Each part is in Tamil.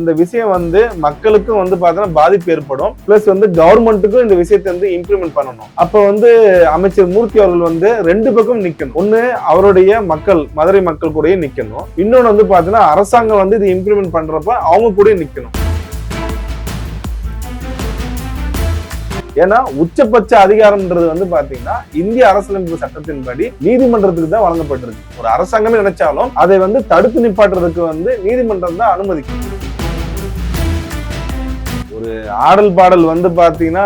இந்த விஷயம் வந்து மக்களுக்கும் வந்து பார்த்தீங்கன்னா பாதிப்பு ஏற்படும். பிளஸ் வந்து கவர்மெண்ட்டுக்கும் இந்த விஷயத்தை வந்து இம்ப்ளிமெண்ட் பண்ணணும். அப்ப வந்து அமைச்சர் மூர்த்தி அவர்கள் வந்து ரெண்டு பக்கம் நிக்கணும். ஒண்ணு அவருடைய மக்கள் மதுரை மக்கள் கூடயே நிக்கணும். இன்னொன்னு வந்து பாத்தீங்கன்னா அரசாங்கம் வந்து இது இம்ப்ளிமெண்ட் பண்றப்ப அவங்க கூட நிக்கணும். ஏன்னா உச்சபட்ச அதிகாரம்ன்றது வந்து பாத்தீங்கன்னா இந்திய அரசியலமைப்பு சட்டத்தின்படி நீதிமன்றத்துக்கு தான் வழங்கப்பட்டிருக்கு. ஒரு அரசாங்கமே நினைச்சாலும் அதை வந்து தடுத்து நிப்பாட்டுறதுக்கு வந்து நீதிமன்றம் தான் அனுமதிக்கும் ஒரு ஆடல் பாடல் வந்து பாத்தீங்கன்னா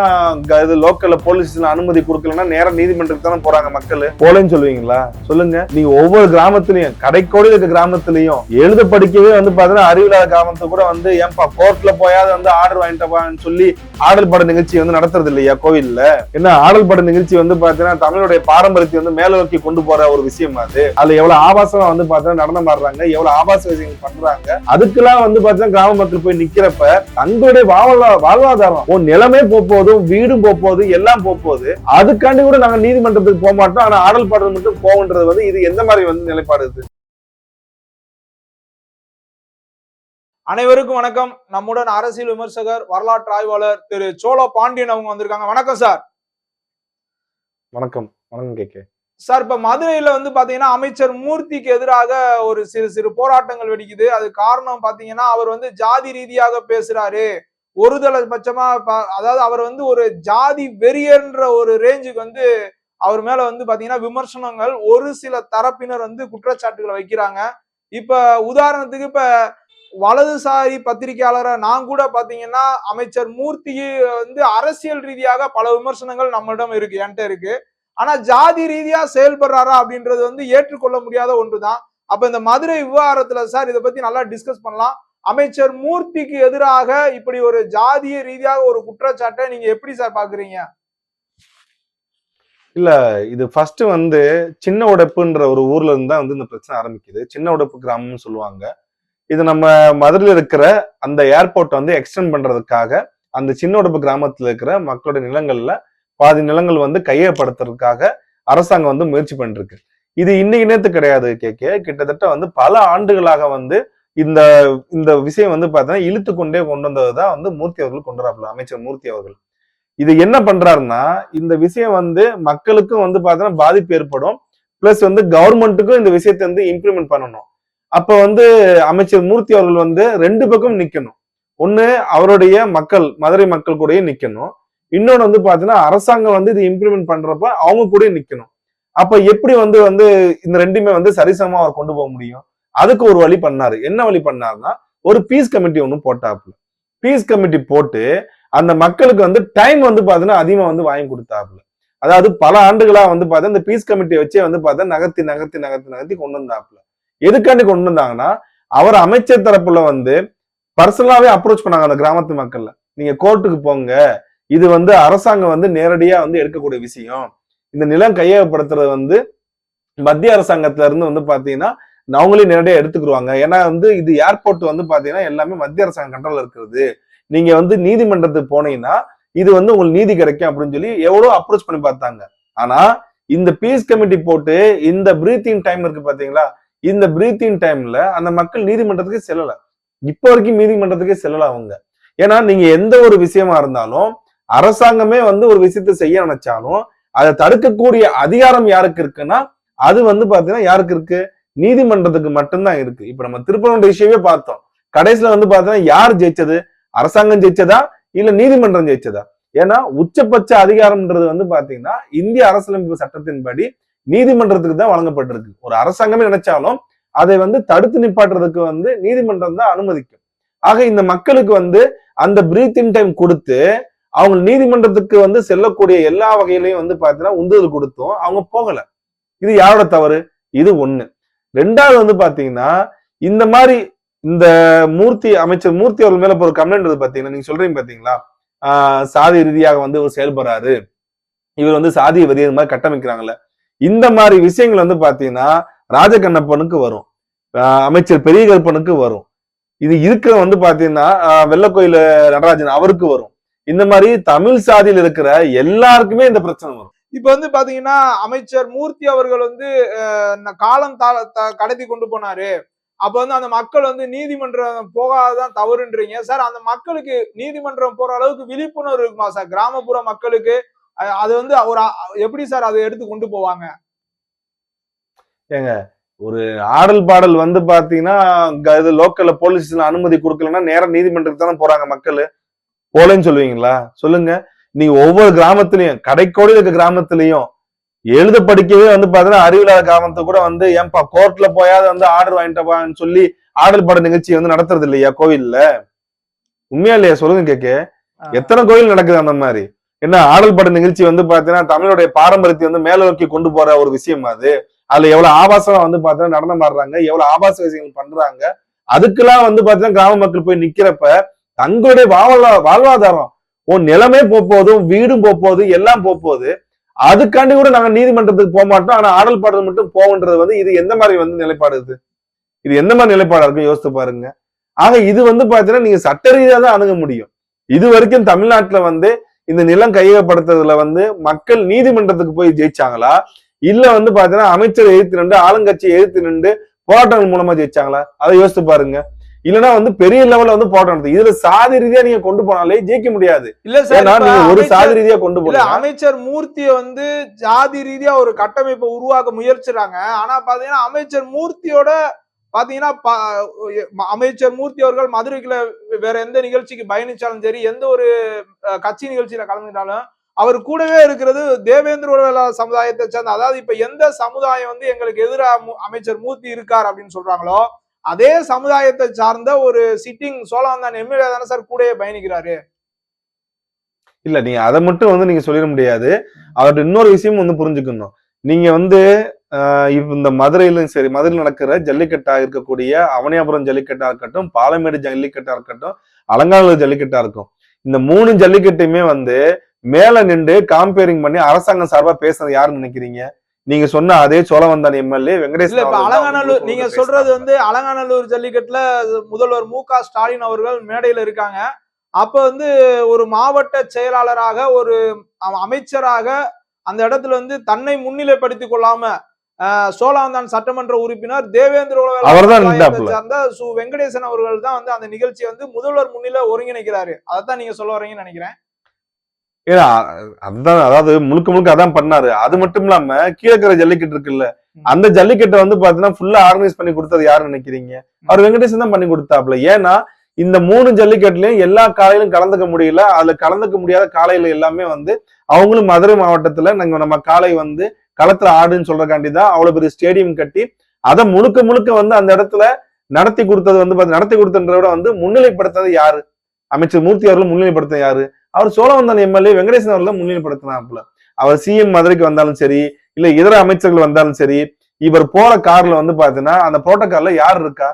இது லோக்கல்ல போலீஸ்ல அனுமதி கொடுக்கலன்னா நேரம் நீதிமன்றத்துக்கு தானே போறாங்க மக்கள். போலேன்னு சொல்லுவீங்களா? சொல்லுங்க. நீங்க ஒவ்வொரு கிராமத்திலயும் கடைக்கோடி இருக்க கிராமத்திலயும் எழுத படிக்கவே வந்து பாத்தீங்கன்னா அறிவில்லாத கிராமத்துக்கு கூட வந்து ஏன்பா கோர்ட்ல போயாவது வந்து ஆர்டர் வாங்கிட்டப்பான்னு சொல்லி ஆடல் பாட நிகழ்ச்சி வந்து நடத்துறது இல்லையா கோவில்ல? என்ன ஆடல் பாட நிகழ்ச்சி வந்து பாத்தீங்கன்னா தமிழுடைய பாரம்பரியத்தை வந்து மேல நோக்கி கொண்டு போற ஒரு விஷயம் அது. அதுல எவ்வளவு ஆபாசமா வந்து பாத்தீங்கன்னா நடனம் ஆடுறாங்க எவ்வளவு ஆபாச விஷயங்கள் பண்றாங்க. அதுக்கெல்லாம் வந்து பாத்தீங்கன்னா கிராம மக்கள் போய் நிக்கிறப்ப தங்களுடைய வாழ்வா- வாழ்வாதாரம் உன் நிலமே போகுதும் வீடும் போகுது எல்லாம் போகுது அதுக்காண்டி கூட நாங்க நீதிமன்றத்துக்கு போக மாட்டோம். ஆனா ஆடல் பாடல் மட்டும் போகன்றது வந்து இது எந்த மாதிரி வந்து நிலைப்பாடு அனைவருக்கும் வணக்கம். நம்முடன் அரசியல் விமர்சகர் வரலாற்று ஆய்வாளர் திரு சோழ பாண்டியன் அவங்க வந்திருக்காங்க. வணக்கம் சார். வணக்கம். வணக்கம் கேக்கே சார் இப்ப மதுரையில வந்து பாத்தீங்கன்னா அமைச்சர் மூர்த்திக்கு எதிராக ஒரு சிறு சிறு போராட்டங்கள் வெடிக்குது. அது காரணம் பாத்தீங்கன்னா அவர் வந்து ஜாதி ரீதியாக பேசுறாரு. ஒருதலை பட்சமா அதாவது அவர் வந்து ஒரு ஜாதி வெறியன்ற ஒரு ரேஞ்சுக்கு வந்து அவர் மேல வந்து பாத்தீங்கன்னா விமர்சனங்கள் ஒரு சில தரப்பினர் வந்து குற்றச்சாட்டுகளை வைக்கிறாங்க. இப்ப உதாரணத்துக்கு இப்ப வலதுசாரி பத்திரிகையாளரை நான் கூட பார்த்தீங்கன்னா அமைச்சர் மூர்த்தி வந்து அரசியல் ரீதியாக பல விமர்சனங்கள் நம்மிடம் இருக்கு என்கிட்ட இருக்கு. ஆனா ஜாதி ரீதியா செயல்படுறாரா அப்படின்றது வந்து ஏற்றுக்கொள்ள முடியாத ஒன்றுதான். அப்ப இந்த மதுரை விவகாரத்துல சார் இதை பத்தி நல்லா டிஸ்கஸ் பண்ணலாம். அமைச்சர் மூர்த்திக்கு எதிராக இப்படி ஒரு ஜாதிய ரீதியாக ஒரு குற்றச்சாட்டை நீங்க எப்படி சார் பாக்குறீங்க இது ஃபர்ஸ்ட் வந்து சின்ன உடைப்புன்ற ஒரு ஊர்ல இருந்து தான் வந்து இந்த பிரச்சனை ஆரம்பிக்குது. சின்ன உடைப்பு கிராமம்னு சொல்லுவாங்க. இது நம்ம மதுரையில் இருக்கிற அந்த ஏர்போர்ட் வந்து எக்ஸ்டெண்ட் பண்றதுக்காக அந்த சின்ன உடம்பு கிராமத்தில் இருக்கிற மக்களோட நிலங்கள்ல பாதி நிலங்கள் வந்து கையப்படுத்துறதுக்காக அரசாங்கம் வந்து முயற்சி பண்ணிருக்கு. இது இன்னைக்கு நேத்து கிடையாது கேக்கே. கிட்டத்தட்ட வந்து பல ஆண்டுகளாக வந்து இந்த இந்த விஷயம் வந்து பார்த்தீங்கன்னா இழுத்து கொண்டே கொண்டு வந்தது தான் வந்து மூர்த்தி அவர்கள் கொண்டு வராப்புல அமைச்சர் மூர்த்தி அவர்கள். இது என்ன பண்றாருன்னா இந்த விஷயம் வந்து மக்களுக்கும் வந்து பார்த்தீங்கன்னா பாதிப்பு ஏற்படும். பிளஸ் வந்து கவர்மெண்ட்டுக்கும் இந்த விஷயத்தை வந்து இம்ப்ளிமெண்ட் பண்ணணும். அப்ப வந்து அமைச்சர் மூர்த்தி அவர்கள் வந்து ரெண்டு பக்கம் நிக்கணும். ஒண்ணு அவருடைய மக்கள் மதுரை மக்கள் கூடயே நிக்கணும். இன்னொன்னு வந்து பாத்தீங்கன்னா அரசாங்கம் வந்து இது இம்ப்ளிமெண்ட் பண்றப்ப அவங்க கூட நிக்கணும். அப்ப எப்படி வந்து வந்து இந்த ரெண்டுமே வந்து சரிசமமா அவர் கொண்டு போக முடியும்? அதுக்கு ஒரு வழி பண்ணாரு. என்ன வழி பண்ணாருன்னா ஒரு பீஸ் கமிட்டி ஒன்று போட்டாப்புல. பீஸ் கமிட்டி போட்டு அந்த மக்களுக்கு வந்து டைம் வந்து பாத்தீங்கன்னா அதிகமா வந்து வாங்கி கொடுத்தாப்புல. அதாவது பல ஆண்டுகளா வந்து பார்த்தா இந்த பீஸ் கமிட்டியை வச்சே வந்து பார்த்தா நகர்த்தி நகர்த்தி நகர்த்தி நகர்த்தி கொண்டு வந்தாப்புல. எதுக்காண்டி கொண்டு வந்தாங்கன்னா அவர் அமைச்சர் தரப்புல வந்து பர்சனலாவே அப்ரோச் பண்ணாங்க அந்த கிராமத்து மக்கள்ல. நீங்க கோர்ட்டுக்கு போங்க. இது வந்து அரசாங்கம் வந்து நேரடியா வந்து எடுக்கக்கூடிய விஷயம். இந்த நிலம் கையகப்படுத்துறது வந்து மத்திய அரசாங்கத்துல இருந்து வந்து பாத்தீங்கன்னா அவங்களே நேரடியா எடுத்துக்கிடுவாங்க ஏன்னா வந்து இது ஏர்போர்ட் வந்து பாத்தீங்கன்னா எல்லாமே மத்திய அரசாங்கம் கண்ட்ரோல் இருக்கிறது. நீங்க வந்து நீதிமன்றத்துக்கு போனீங்கன்னா இது வந்து உங்களுக்கு நீதி கிடைக்கும் அப்படின்னு சொல்லி எவ்வளவு அப்ரோச் பண்ணி பார்த்தாங்க. ஆனா இந்த பீஸ் கமிட்டி போட்டு இந்த பிரீத்திங் டைம் இருக்கு பாத்தீங்களா இந்த பிரீத்திங் டைம்ல அந்த மக்கள் நீதிமன்றத்துக்கு செல்லல. இப்ப வரைக்கும் நீதிமன்றத்துக்கே செல்லல அவங்க. ஏன்னா நீங்க எந்த ஒரு விஷயமா இருந்தாலும் அரசாங்கமே வந்து ஒரு விஷயத்த செய்ய நினைச்சாலும் அதை தடுக்கக்கூடிய அதிகாரம் யாருக்கு இருக்குன்னா அது வந்து பாத்தீங்கன்னா யாருக்கு இருக்கு? நீதிமன்றத்துக்கு மட்டும்தான் இருக்கு. இப்ப நம்ம திருப்பரங்குன்ற விஷயமே பார்த்தோம். கடைசியில வந்து பாத்தீங்கன்னா யார் ஜெயிச்சது? அரசாங்கம் ஜெயிச்சதா? இல்ல நீதிமன்றம் ஜெயிச்சதா? ஏன்னா உச்சபட்ச அதிகாரம்ன்றது வந்து பாத்தீங்கன்னா இந்திய அரசியலமைப்பு சட்டத்தின்படி நீதிமன்றத்துக்கு தான் வழங்கப்பட்டிருக்கு. ஒரு அரசாங்கமே நினைச்சாலும் அதை வந்து தடுத்து நிப்பாட்டுறதுக்கு வந்து நீதிமன்றம் தான் அனுமதிக்கும். ஆக இந்த மக்களுக்கு வந்து அந்த பிரீத்திங் டைம் கொடுத்து அவங்க நீதிமன்றத்துக்கு வந்து செல்லக்கூடிய எல்லா வகையிலையும் வந்து பாத்தீங்கன்னா உந்துதல் கொடுத்தும் அவங்க போகல. இது யாரோட தவறு? இது ஒண்ணு. ரெண்டாவது வந்து பாத்தீங்கன்னா இந்த மாதிரி இந்த மூர்த்தி அமைச்சர் மூர்த்தி அவர்கள் மேல ஒரு கம்ப்ளைண்ட் வந்து பாத்தீங்கன்னா நீங்க சொல்றீங்க பாத்தீங்களா? ஆஹ் சாதி ரீதியாக வந்து இவர் செயல்படுறாரு. இவர் வந்து சாதிய வரி மாதிரி கட்டமைக்கிறாங்கல்ல. இந்த மாதிரி விஷயங்கள் வந்து பாத்தீங்கன்னா ராஜகண்ணப்பனுக்கு வரும். அமைச்சர் பெரிய கருப்பனுக்கு வரும். இது இருக்கிற வந்து பாத்தீங்கன்னா ஆஹ் வெள்ளக்கோயில நடராஜன் அவருக்கு வரும். இந்த மாதிரி தமிழ் சாதியில் இருக்கிற எல்லாருக்குமே இந்த பிரச்சனை வரும். இப்ப வந்து பாத்தீங்கன்னா அமைச்சர் மூர்த்தி அவர்கள் வந்து காலம் த- கடத்தி கொண்டு போனாரு. அப்ப வந்து அந்த மக்கள் வந்து நீதிமன்றம் போகாததான் தவறுன்றீங்க. சார் அந்த மக்களுக்கு நீதிமன்றம் போற அளவுக்கு விழிப்புணர்வு இருக்குமா சார்? கிராமப்புற மக்களுக்கு அது வந்து ஒரு எப்படி சார் அதை எடுத்து கொண்டு போவாங்க? ஒரு ஆடல் பாடல் வந்து பாத்தீங்கன்னா இது லோக்கல்ல போலீஸ்ல அனுமதி கொடுக்கலன்னா நேரா நீதிமன்றத்துக்கு தானே போறாங்க மக்கள். போலேன்னு சொல்லுவீங்களா? சொல்லுங்க. நீங்க ஒவ்வொரு கிராமத்திலயும் கடைக்கோடி இருக்க கிராமத்திலயும் எழுத படிக்கவே வந்து பாத்தீங்கன்னா அறிவில்லாத கிராமத்துக்கு கூட வந்து ஏன்பா கோர்ட்ல போயாவது வந்து ஆர்டர் வாங்கிட்டப்பான்னு சொல்லி ஆடல் பாட நிகழ்ச்சி வந்து நடத்துறது இல்லையா கோவில்ல? உண்மையா இல்லையா? சொல்லுங்க கேக்க. எத்தனை கோயில் நடக்குது அந்த மாதிரி? என்ன ஆடல் பாட நிகழ்ச்சி வந்து பாத்தீங்கன்னா தமிழுடைய பாரம்பரியத்தை வந்து மேல நோக்கி கொண்டு போற ஒரு விஷயம் அது. அதுல எவ்வளவு ஆபாசமா வந்து பாத்தீங்கன்னா நடனம் ஆடுறாங்க எவ்வளவு ஆபாச விஷயங்கள் பண்றாங்க. அதுக்கெல்லாம் வந்து பாத்தீங்கன்னா கிராம மக்கள் போய் நிக்கிறப்ப தங்களுடைய வாழ்வா வாழ்வாதாரம் உன் நிலமே போகுது வீடும் போகுது எல்லாம் போகுது அதுக்காண்டி கூட நாங்க நீதிமன்றத்துக்கு போக மாட்டோம். ஆனா ஆடல் பாடல் மட்டும் போகன்றது வந்து இது எந்த மாதிரி வந்து நிலைப்பாடு இது? இது எந்த மாதிரி நிலைப்பாடா இருக்கும் யோசித்து பாருங்க. ஆக இது வந்து பாத்தீங்கன்னா நீங்க சட்ட ரீதியா தான் அணுக முடியும். இது வரைக்கும் தமிழ்நாட்டுல வந்து இந்த நிலம் கையகப்படுத்துறதுல வந்து மக்கள் நீதிமன்றத்துக்கு போய் ஜெயிச்சாங்களா? இல்ல வந்து பாத்தீங்கன்னா அமைச்சர் எதிர்த்து நின்று ஆளுங்கட்சி எதிர்த்து நின்று போராட்டங்கள் மூலமா ஜெயிச்சாங்களா? அதை யோசித்து பாருங்க. இல்லைன்னா வந்து பெரிய லெவல்ல வந்து போராட்டம். இதுல சாதி ரீதியா நீங்க கொண்டு போனாலே ஜெயிக்க முடியாது. இல்ல சார் நீங்க ஒரு சாதி ரீதியா கொண்டு போனா அமைச்சர் மூர்த்திய வந்து ஜாதி ரீதியா ஒரு கட்டமைப்பை உருவாக்க முயற்சிறாங்க. ஆனா பாத்தீங்கன்னா அமைச்சர் மூர்த்தியோட பாத்தீங்கன்னா அமைச்சர் மூர்த்தி அவர்கள் மதுரைக்குள்ள வேற எந்த நிகழ்ச்சிக்கு பயணிச்சாலும் சரி எந்த ஒரு கட்சி நிகழ்ச்சியில கலந்துட்டாலும் அவர் கூடவே இருக்கிறது தேவேந்திர உலக சமுதாயத்தை சேர்ந்த அதாவது இப்ப எந்த சமுதாயம் வந்து எங்களுக்கு எதிராக அமைச்சர் மூர்த்தி இருக்கார் அப்படின்னு சொல்றாங்களோ அதே சமுதாயத்தை சார்ந்த ஒரு சிட்டிங் சோழவந்தான் எம்எல்ஏ தானே சார் கூடவே பயணிக்கிறாரு. இல்ல நீங்க அதை மட்டும் வந்து நீங்க சொல்லிட முடியாது. அவர்கிட்ட இன்னொரு விஷயம் வந்து புரிஞ்சுக்கணும். நீங்க வந்து இந்த மதுரையிலும் சரி மதுரையில் நடக்கிற ஜல்லிக்கட்டா இருக்கக்கூடிய அவனியாபுரம் ஜல்லிக்கட்டா இருக்கட்டும் பாலமேடு ஜல்லிக்கட்டா இருக்கட்டும் அலங்காநல்லூர் ஜல்லிக்கட்டா இருக்கும். இந்த மூணு ஜல்லிக்கட்டையுமே வந்து மேல நின்று காம்பேரிங் பண்ணி அரசாங்கம் சார்பா பேசுறது யாருன்னு நினைக்கிறீங்க? நீங்க சொன்ன அதே சோழவந்தான் எம்எல்ஏ இல்ல வெங்கடேசன் இப்ப அவர்கள் தான் வந்து அலங்காநல்லூர் நீங்க சொல்றது. வந்து அலங்காநல்லூர் ஜல்லிக்கட்டுல முதல்வர் மு க ஸ்டாலின் அவர்கள் மேடையில இருக்காங்க. அப்ப வந்து ஒரு மாவட்ட செயலாளராக ஒரு அமைச்சராக அந்த இடத்துல வந்து தன்னை முன்னிலைப்படுத்திக் கொள்ளாம சோழாந்தான் சட்டமன்ற உறுப்பினர். தேவேந்திர உலக. சார்ந்த சு வெங்கடேசன் அவர்கள் தான் வந்து அந்த நிகழ்ச்சியை வந்து முதல்வர் முன்னிலை ஒருங்கிணைக்கிறாரு. அதைத்தான் நீங்க சொல்ல வரீங்கன்னு நினைக்கிறேன். ஏன்னா அதுதான் அதாவது முழுக்க முழுக்க அதான் பண்ணாரு. அது மட்டும் இல்லாம கீழக்கரை ஜல்லிக்கட்டு இருக்குல்ல அந்த ஜல்லிக்கட்டை வந்து பாத்தீங்கன்னா ஃபுல்லா ஆர்கனைஸ் பண்ணி கொடுத்தது யாருன்னு நினைக்கிறீங்க? அவர் வெங்கடேசன் தான் பண்ணி கொடுத்தாப்ல ஏன்னா இந்த மூணு ஜல்லிக்கட்டுலயும் எல்லா காலையிலும் கலந்துக்க முடியல. அதுல கலந்துக்க முடியாத காலையில எல்லாமே வந்து அவங்களும் மதுரை மாவட்டத்துல நாங்க நம்ம காலை வந்து களத்துல ஆடுன்னு சொல்றக்காண்டி தான் அவ்வளவு பெரிய ஸ்டேடியம் கட்டி அதை முழுக்க முழுக்க வந்து அந்த இடத்துல நடத்தி கொடுத்தது வந்து நடத்தி கொடுத்ததை விட வந்து முன்னிலைப்படுத்தது யாரு? அமைச்சர் மூர்த்தி அவர்கள் முன்னிலைப்படுத்த யாரு? அவர் சோழவந்தன் எம்எல்ஏ வெங்கடேசன் அவர்கள் முன்னிலைப்படுத்தினாப்புல அவர் சிஎம் மதுரைக்கு வந்தாலும் சரி இல்ல இதர அமைச்சர்கள் வந்தாலும் சரி இவர் போற கார்ல வந்து பாத்தீங்கன்னா அந்த புரோட்டோகால்ல யார் இருக்கா?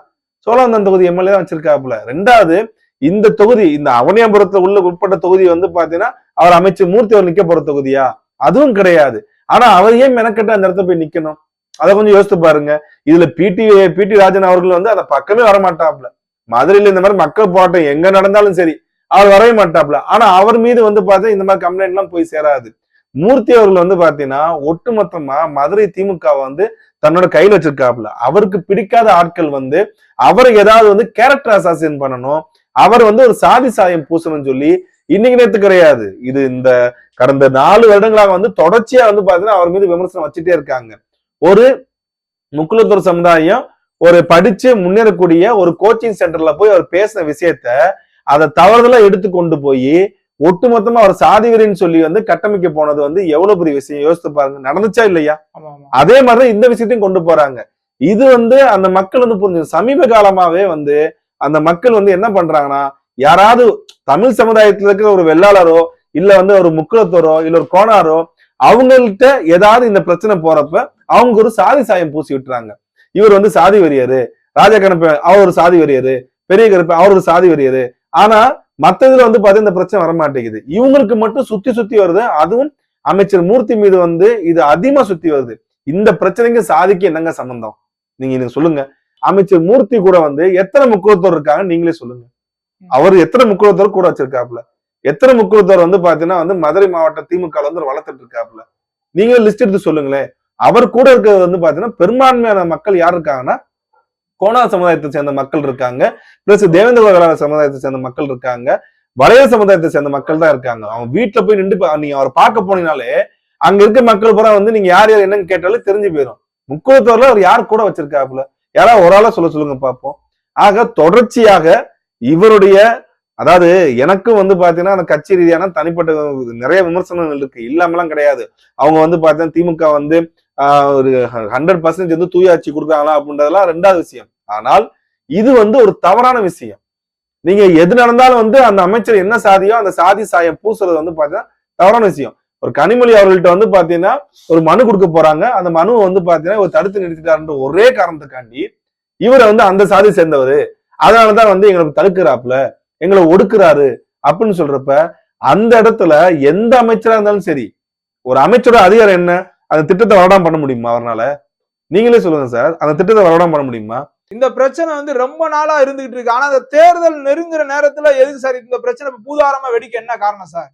சோழவந்தன் தொகுதி எம்எல்ஏ தான் வச்சிருக்காப்புல ரெண்டாவது இந்த தொகுதி இந்த அவனியாபுரத்துல உள்ள உட்பட்ட தொகுதி வந்து பாத்தீங்கன்னா அவர் அமைச்சர் மூர்த்தி அவர் நிக்க போற தொகுதியா? அதுவும் கிடையாது. ஆனா அவர் ஏன் மெனக்கட்டு அந்த இடத்த போய் நிக்கணும்? அதை கொஞ்சம் யோசித்து பாருங்க. இதுல பிடி பிடி ராஜன் அவர்கள் வந்து அதை பக்கமே வரமாட்டாப்ல. மதுரையில இந்த மாதிரி மக்கள் போராட்டம் எங்க நடந்தாலும் சரி அவர் வரவே மாட்டாப்ல. ஆனா அவர் மீது வந்து பார்த்தா இந்த மாதிரி கம்ப்ளைண்ட் எல்லாம் போய் சேராது. மூர்த்தி அவர்கள் வந்து பாத்தீங்கன்னா ஒட்டுமொத்தமா மதுரை திமுக வந்து தன்னோட கையில் வச்சிருக்காப்ல. அவருக்கு பிடிக்காத ஆட்கள் வந்து அவரை ஏதாவது வந்து கேரக்டர் அசாசின் பண்ணணும். அவர் வந்து ஒரு சாதி சாயம் பூசணும்னு சொல்லி இன்னைக்கு நேத்து கிடையாது. இது இந்த கடந்த நாலு வருடங்களாக வந்து தொடர்ச்சியா வந்து பாத்தீங்கன்னா அவர் மீது விமர்சனம் வச்சுட்டே இருக்காங்க. ஒரு முக்குலத்தூர் சமுதாயம் ஒரு படிச்சு முன்னேறக்கூடிய ஒரு கோச்சிங் சென்டர்ல போய் அவர் பேசின விஷயத்த அதை தவறுதலா எடுத்து கொண்டு போய் ஒட்டுமொத்தமா அவர் சாதி வெறின்னு சொல்லி வந்து கட்டமைக்க போனது வந்து எவ்வளவு பெரிய விஷயம்? யோசித்து பாருங்க. நடந்துச்சா இல்லையா? அதே மாதிரிதான் இந்த விஷயத்தையும் கொண்டு போறாங்க. இது வந்து அந்த மக்கள் வந்து புரிஞ்சு சமீப காலமாவே வந்து அந்த மக்கள் வந்து என்ன பண்றாங்கன்னா யாராவது தமிழ் சமுதாயத்துல இருக்கிற ஒரு வெள்ளாளரோ இல்ல வந்து ஒரு முக்குளத்தோரோ இல்ல ஒரு கோணாரோ அவங்கள்ட்ட ஏதாவது இந்த பிரச்சனை போறப்ப அவங்க ஒரு சாதி சாயம் பூசி விட்டுறாங்க. இவர் வந்து சாதி வெறியரு. ராஜா கணப்ப அவர் ஒரு சாதி வெறியரு. பெரிய கருப்பு அவர் ஒரு சாதி வெறியரு. ஆனா மத்ததுல வந்து பாத்தீங்கன்னா இந்த பிரச்சனை வர மாட்டேங்குது இவங்களுக்கு மட்டும் சுத்தி சுத்தி வருது. அதுவும் அமைச்சர் மூர்த்தி மீது வந்து இது அதிகமா சுத்தி வருது. இந்த பிரச்சனைக்கு சாதிக்கு என்னங்க சம்பந்தம்? நீங்க எனக்கு சொல்லுங்க. அமைச்சர் மூர்த்தி கூட வந்து எத்தனை முக்கியத்துவம் இருக்காங்க நீங்களே சொல்லுங்க. அவர் எத்தனை முக்கியத்துவம் கூட வச்சிருக்காப்புல? எத்தனை முக்கியத்துவம் வந்து பாத்தீங்கன்னா வந்து மதுரை மாவட்ட திமுக வந்து வளர்த்துட்டு இருக்காப்புல? நீங்களும் லிஸ்ட் எடுத்து சொல்லுங்களேன். அவர் கூட இருக்கிறது வந்து பாத்தீங்கன்னா பெரும்பான்மையான மக்கள் யார் இருக்காங்கன்னா கோணா சமுதாயத்தை சேர்ந்த மக்கள் இருக்காங்க. பிளஸ் தேவேந்திர சமுதாயத்தை சேர்ந்த மக்கள் இருக்காங்க. வளைய சமுதாயத்தை சேர்ந்த மக்கள் தான் இருக்காங்க. அவங்க வீட்டுல போய் நின்று பா- நீங்க அவரை பார்க்க போனீங்கனாலே அங்க இருக்க மக்கள் பூரா வந்து நீங்க யார் யார் என்னன்னு கேட்டாலும் தெரிஞ்சு போயிடும் முக்குளத்தூர்ல அவர் யார் கூட வச்சிருக்காப்புல? யாராவது ஒரு ஆளா சொல்ல சொல்லுங்க பார்ப்போம் ஆக தொடர்ச்சியாக இவருடைய அதாவது எனக்கும் வந்து பாத்தீங்கன்னா அந்த கட்சி ரீதியான தனிப்பட்ட நிறைய விமர்சனங்கள் இருக்கு. இல்லாமலாம் கிடையாது. அவங்க வந்து பாத்தீங்கன்னா திமுக வந்து ஆஹ், ஒரு ஹண்ட்ரட் பர்சன்டேஜ் வந்து தூயாட்சி கொடுக்குறாங்களா அப்படின்றதெல்லாம் ரெண்டாவது விஷயம். ஆனால் இது வந்து ஒரு தவறான விஷயம். நீங்க எது நடந்தாலும் வந்து அந்த அமைச்சர் என்ன சாதியோ அந்த சாதி சாயம் பூசுறது வந்து பாத்தீங்கன்னா தவறான விஷயம். ஒரு கனிமொழி அவர்கள்ட்ட வந்து பாத்தீங்கன்னா ஒரு மனு கொடுக்க போறாங்க. அந்த மனுவை வந்து பாத்தீங்கன்னா இவர் தடுத்து நிறுத்திட்டாருன்ற ஒரே காரணத்துக்காண்டி இவரை வந்து அந்த சாதி சேர்ந்தவர். அதனாலதான் வந்து எங்களுக்கு தடுக்கிறாப்புல எங்களை ஒடுக்குறாரு அப்படின்னு சொல்றப்ப அந்த இடத்துல எந்த அமைச்சரா இருந்தாலும் சரி ஒரு அமைச்சரோட அதிகாரம் என்ன? அந்த திட்டத்தை வரடாம பண்ண முடியுமா அவரால நீங்களே சொல்லுங்க சார் அந்த திட்டத்தை வரடாம பண்ண முடியுமா? இந்த பிரச்சனை வந்து ரொம்ப நாளா இருந்துகிட்டு இருக்கு. ஆனா அந்த தேர்தல் நெருங்குற நேரத்துல எதுக்கு சார் இந்த பிரச்சனை பூதாரமா வெடிக்க என்ன காரணம் சார்?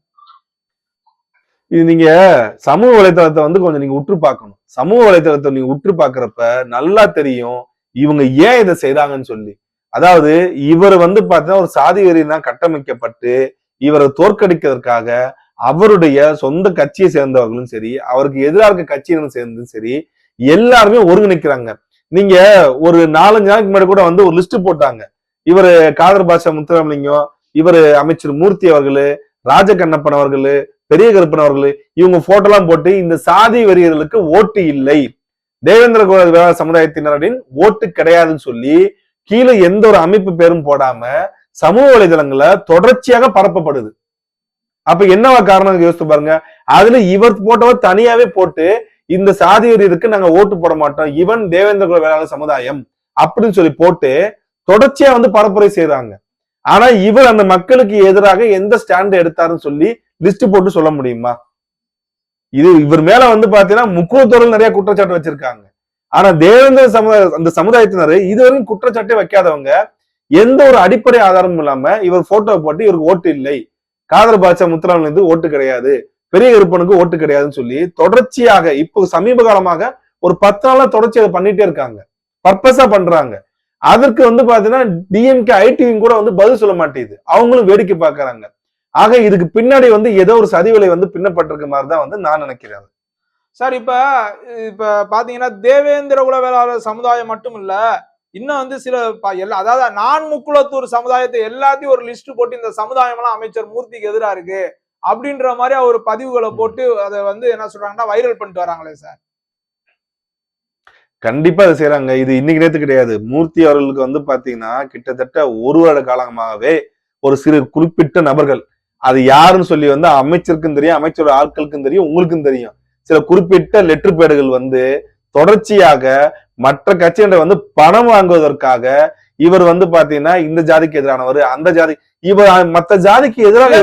இது நீங்க சமூக வலைத்தளத்தை வந்து கொஞ்சம் நீங்க உற்று பார்க்கணும். சமூக வலைத்தளத்தை நீங்க உற்று பார்க்கறப்ப நல்லா தெரியும் இவங்க ஏன் இதை செய்றாங்கன்னு சொல்லி. அதாவது இவர் வந்து பார்த்தீங்கன்னா ஒரு சாதி வெறியினா கட்டமைக்கப்பட்டு இவரை தோற்கடிக்கிறதுக்காக அவருடைய சொந்த கட்சியை சேர்ந்தவர்களும் சரி அவருக்கு எதிராக இருக்க கட்சியினரும் சேர்ந்தும் சரி எல்லாருமே ஒருங்கிணைக்கிறாங்க. நீங்க ஒரு நாலஞ்சு நாளைக்கு முன்னாடி கூட வந்து ஒரு லிஸ்ட் போட்டாங்க. இவர் காதர் பாஷா முத்துராமலிங்கம் இவர் அமைச்சர் மூர்த்தி அவர்களு ராஜகண்ணப்பன் அவர்களு பெரிய கருப்பன் அவர்களு இவங்க போட்டோலாம் போட்டு இந்த சாதி வெறியர்களுக்கு ஓட்டு இல்லை. தேவேந்திர குல சமுதாயத்தினரின் ஓட்டு கிடையாதுன்னு சொல்லி கீழே எந்த ஒரு அமைப்பு பேரும் போடாம சமூக வலைதளங்கள தொடர்ச்சியாக பரப்பப்படுது. அப்ப என்னவா காரணம் யோசித்து பாருங்க. அதுல இவர் போட்டவர் தனியாவே போட்டு இந்த சாதி இருக்கு நாங்க ஓட்டு போட மாட்டோம். இவன் தேவேந்திர குல வேளாளர் சமுதாயம் அப்படின்னு சொல்லி போட்டு தொடர்ச்சியா வந்து பரப்புரை செய்யறாங்க ஆனா இவர் அந்த மக்களுக்கு எதிராக எந்த ஸ்டாண்ட் எடுத்தாருன்னு சொல்லி லிஸ்ட் போட்டு சொல்ல முடியுமா? இது இவர் மேல வந்து பாத்தீங்கன்னா முக்குவத்தோர்கள் நிறைய குற்றச்சாட்டு வச்சிருக்காங்க. ஆனா தேவேந்திர சமுதாய அந்த சமுதாயத்தினர் இதுவரைக்கும் குற்றச்சாட்டே வைக்காதவங்க எந்த ஒரு அடிப்படை ஆதாரமும் இல்லாம இவர் போட்டோ போட்டு இவருக்கு ஓட்டு இல்லை. காதர் பாட்சா முத்துராமன் இருந்து ஓட்டு கிடையாது. பெரிய கருப்பனுக்கு ஓட்டு கிடையாதுன்னு சொல்லி தொடர்ச்சியாக இப்போ சமீப காலமாக ஒரு பத்து நாளா தொடர்ச்சி அதை பண்ணிட்டே இருக்காங்க. பர்பஸா பண்றாங்க. அதற்கு வந்து பாத்தீங்கன்னா டிஎம்கே ஐடிவியும் கூட வந்து பதில் சொல்ல மாட்டேங்குது. அவங்களும் வேடிக்கை பார்க்கறாங்க. ஆக இதுக்கு பின்னாடி வந்து ஏதோ ஒரு சதிவிலை வந்து பின்னப்பட்டிருக்க மாதிரி தான் வந்து நான் நினைக்கிறேன். சார் இப்ப இப்ப பாத்தீங்கன்னா தேவேந்திர உளவியலாளர் சமுதாயம் மட்டும் இல்ல இன்னும் வந்து சில ப- எல்லா அதாவது நான் முக்குளத்தூர் சமுதாயத்தை எல்லாத்தையும் ஒரு லிஸ்ட் போட்டு இந்த சமுதாயம் எல்லாம் அமைச்சர் மூர்த்திக்கு எதிராக இருக்கு அப்படின்ற மாதிரி அவர் பதிவுகளை போட்டு அதை வந்து என்ன சொல்றாங்கன்னா வைரல் பண்ணிட்டு வராங்களே சார். கண்டிப்பா அதை செய்யறாங்க இது இன்னைக்கு நேத்து கிடையாது. மூர்த்தி அவர்களுக்கு வந்து பாத்தீங்கன்னா கிட்டத்தட்ட ஒரு வருட காலமாகவே ஒரு சிறு குறிப்பிட்ட நபர்கள். அது யாருன்னு சொல்லி வந்து அமைச்சருக்கும் தெரியும் அமைச்சரோட ஆட்களுக்கும் தெரியும் உங்களுக்கும் தெரியும். சில குறிப்பிட்ட லெட்டர் பேடுகள் வந்து தொடர்ச்சியாக மற்ற கட்சியினர் வந்து பணம் வாங்குவதற்காக இவர் வந்து பாத்தீங்கன்னா இந்த ஜாதிக்கு எதிரானவர் அந்த ஜாதி இவர் மத்த ஜாதிக்கு எதிராக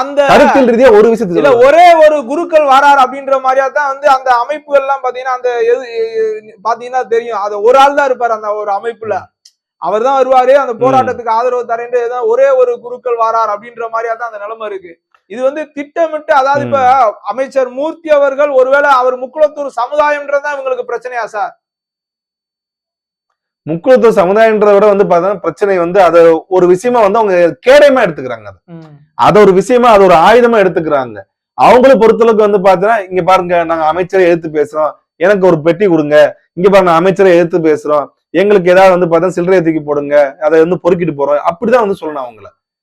அந்த கருத்தில் ரீதியா ஒரு விஷயத்தை இல்ல சொல்லுங்க. ஒரே ஒரு குருக்கள் வரார் அப்படின்ற மாதிரியா தான் வந்து அந்த அமைப்புகள் எல்லாம் பாத்தீங்கன்னா அந்த பாத்தீங்கன்னா தெரியும். அது ஒரு ஆள் தான் இருப்பாரு அந்த ஒரு அமைப்புல. அவர் தான் வருவாரு அந்த போராட்டத்துக்கு ஆதரவு தரேன் ஒரே ஒரு குருக்கள் வாரார் அப்படின்ற மாதிரியா தான் அந்த நிலைமை இருக்கு. இது வந்து திட்டமிட்டு அதாவது இப்ப அமைச்சர் மூர்த்தி அவர்கள் ஒருவேளை அவர் முக்குளத்தூர் சமுதாயம்ன்றதுதான் இவங்களுக்கு பிரச்சனையா சார்? முக்குளத்துவ சமுதாயன்றதை விட வந்து பாத்தீங்கன்னா பிரச்சனை வந்து அதை ஒரு விஷயமா வந்து அவங்க கேடயமா எடுத்துக்கிறாங்க அதை. அதை ஒரு விஷயமா அது ஒரு ஆயுதமா எடுத்துக்கிறாங்க. அவங்கள பொறுத்தளவுக்கு வந்து பாத்தீங்கன்னா இங்க பாருங்க நாங்க அமைச்சரை எதிர்த்து பேசுறோம். எனக்கு ஒரு பெட்டி கொடுங்க. இங்க பாருங்க அமைச்சரை எதிர்த்து பேசுறோம். எங்களுக்கு ஏதாவது வந்து பார்த்தா சில்லறையை தூக்கி போடுங்க. அதை வந்து பொறுக்கிட்டு போறோம். அப்படிதான் வந்து சொல்லணும் அவங்கள.